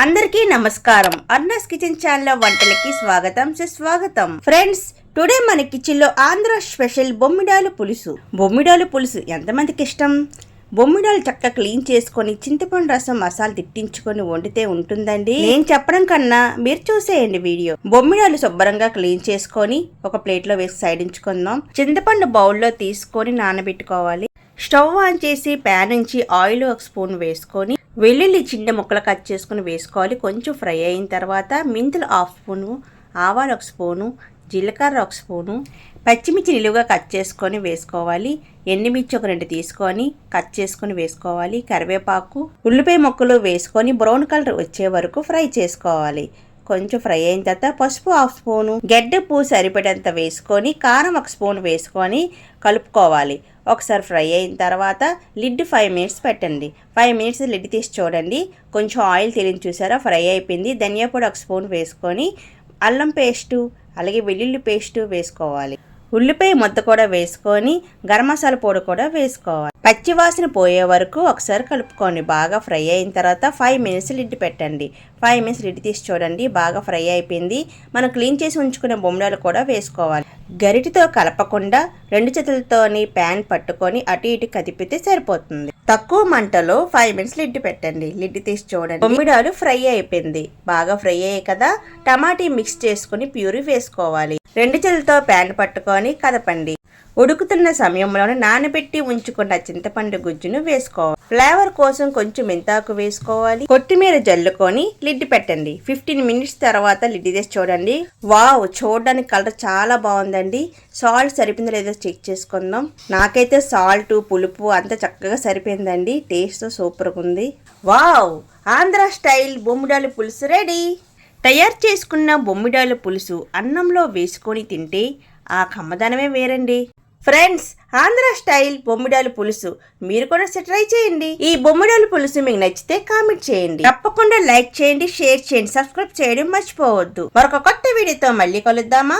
అందరికీ నమస్కారం. అర్నస్ kitchen channel వంటలకి స్వాగతం సుస్వాగతం. ఫ్రెండ్స్ టుడే మన కిచెన్లో ఆంధ్ర స్పెషల్ బొమ్మిడాలు పులుసు. బొమ్మిడాలు పులుసు ఎంతమందికి ఇష్టం? బొమ్మిడాలు చక్కగా క్లీన్ చేసుకొని చింతపండు రసం మసాలా తిట్టించుకొని వండితే ఉంటుందండి? నేను చెప్పడం కన్నా మీరు చూసేయండి వీడియో. బొమ్మిడాలు శుభ్రంగా క్లీన్ చేసుకొని ఒక ప్లేట్లో వేసి సైడ్ ఉంచుకుందాం. చింతపండు బౌల్లో తీసుకొని నానబెట్టుకోవాలి. స్టవ్ ఆన్ చేసి ప్యాన్ నుంచి ఆయిల్ ఒక స్పూన్ వేసుకొని వెల్లుల్లి చిన్న ముక్కలు కట్ చేసుకుని వేసుకోవాలి. కొంచెం ఫ్రై అయిన తర్వాత మెంతులు హాఫ్ స్పూను ఆవాలు ఒక స్పూను జీలకర్ర ఒక స్పూను పచ్చిమిర్చి నిలువుగా కట్ చేసుకొని వేసుకోవాలి. ఎండుమిర్చి ఒక రెండు తీసుకొని కట్ చేసుకొని వేసుకోవాలి. కరివేపాకు ఉల్లిపాయ ముక్కలు వేసుకొని బ్రౌన్ కలర్ వచ్చే వరకు ఫ్రై చేసుకోవాలి. కొంచెం ఫ్రై అయిన తర్వాత పసుపు హాఫ్ స్పూను గడ్డపు సరిపడేంత వేసుకొని కారం ఒక స్పూన్ వేసుకొని కలుపుకోవాలి. ఒకసారి ఫ్రై అయిన తర్వాత లిడ్ ఫైవ్ మినిట్స్ పెట్టండి. ఫైవ్ మినిట్స్ లిడ్ తీసి చూడండి. కొంచెం ఆయిల్ తెలియని చూసారా? ఫ్రై అయిపోయింది. ధనియా పొడి ఒక స్పూన్ వేసుకొని అల్లం పేస్టు అలాగే వెల్లుల్లి పేస్టు వేసుకోవాలి. ఉల్లిపాయ ముద్ద కూడా వేసుకొని గరం మసాలా పొడి కూడా వేసుకోవాలి. పచ్చివాసన పోయే వరకు ఒకసారి కలుపుకోండి. బాగా ఫ్రై అయిన తర్వాత ఫైవ్ మినిట్స్ లిడ్ పెట్టండి. ఫైవ్ మినిట్స్ లిడ్ తీసి చూడండి. బాగా ఫ్రై అయిపోయింది. మనం క్లీన్ చేసి ఉంచుకునే బొమ్మడాలు కూడా వేసుకోవాలి. గరిటితో కలపకుండా రెండు చేతులతోని ప్యాన్ పట్టుకొని అటు ఇటు కదిపితే సరిపోతుంది. తక్కువ మంటలో ఫైవ్ మినిట్స్ లిడ్ పెట్టండి. లిడ్ తీసి చూడండి. బొమ్మిడాలు ఫ్రై అయిపోయింది. బాగా ఫ్రై అయ్యాయి కదా. టమాటీ మిక్స్ చేసుకుని ప్యూరీ వేసుకోవాలి. రెండు చేతులతో ప్యాన్ పట్టుకొని కదపండి. ఉడుకుతున్న సమయంలోనే నానబెట్టి ఉంచుకున్న చింతపండు గుజ్జును వేసుకోవాలి ఫ్లేవర్ కోసం కొంచెం మెంతాకు వేసుకోవాలి. కొత్తిమీర జల్లుకొని లిడ్ పెట్టండి. ఫిఫ్టీన్ మినిట్స్ తర్వాత లిడ్ తీసి చూడండి. వావ్ చూడడానికి కలర్ చాలా బాగుందండి. సాల్ట్ సరిపోయిందో లేదో చెక్ చేసుకుందాం. నాకైతే సాల్ట్ పులుపు అంత చక్కగా సరిపోయిందండి. టేస్ట్ సూపర్గా ఉంది వావ్ ఆంధ్ర స్టైల్ బొమ్మిడాలు పులుసు రెడీ. తయారు చేసుకున్న బొమ్మిడాల పులుసు అన్నంలో వేసుకొని తింటే ఆ కమ్మదనమే వేరండి. ఫ్రెండ్స్ ఆంధ్ర స్టైల్ బొమ్మిడాలు పులుసు. మీరు కూడా ట్రై చేయండి. ఈ బొమ్మిడాలు పులుసు మీకు నచ్చితే కామెంట్ చేయండి. తప్పకుండా లైక్ చేయండి షేర్ చేయండి సబ్స్క్రైబ్ చేయడం మర్చిపోవద్దు. మరొక కొత్త వీడియోతో మళ్ళీ కలుద్దామా?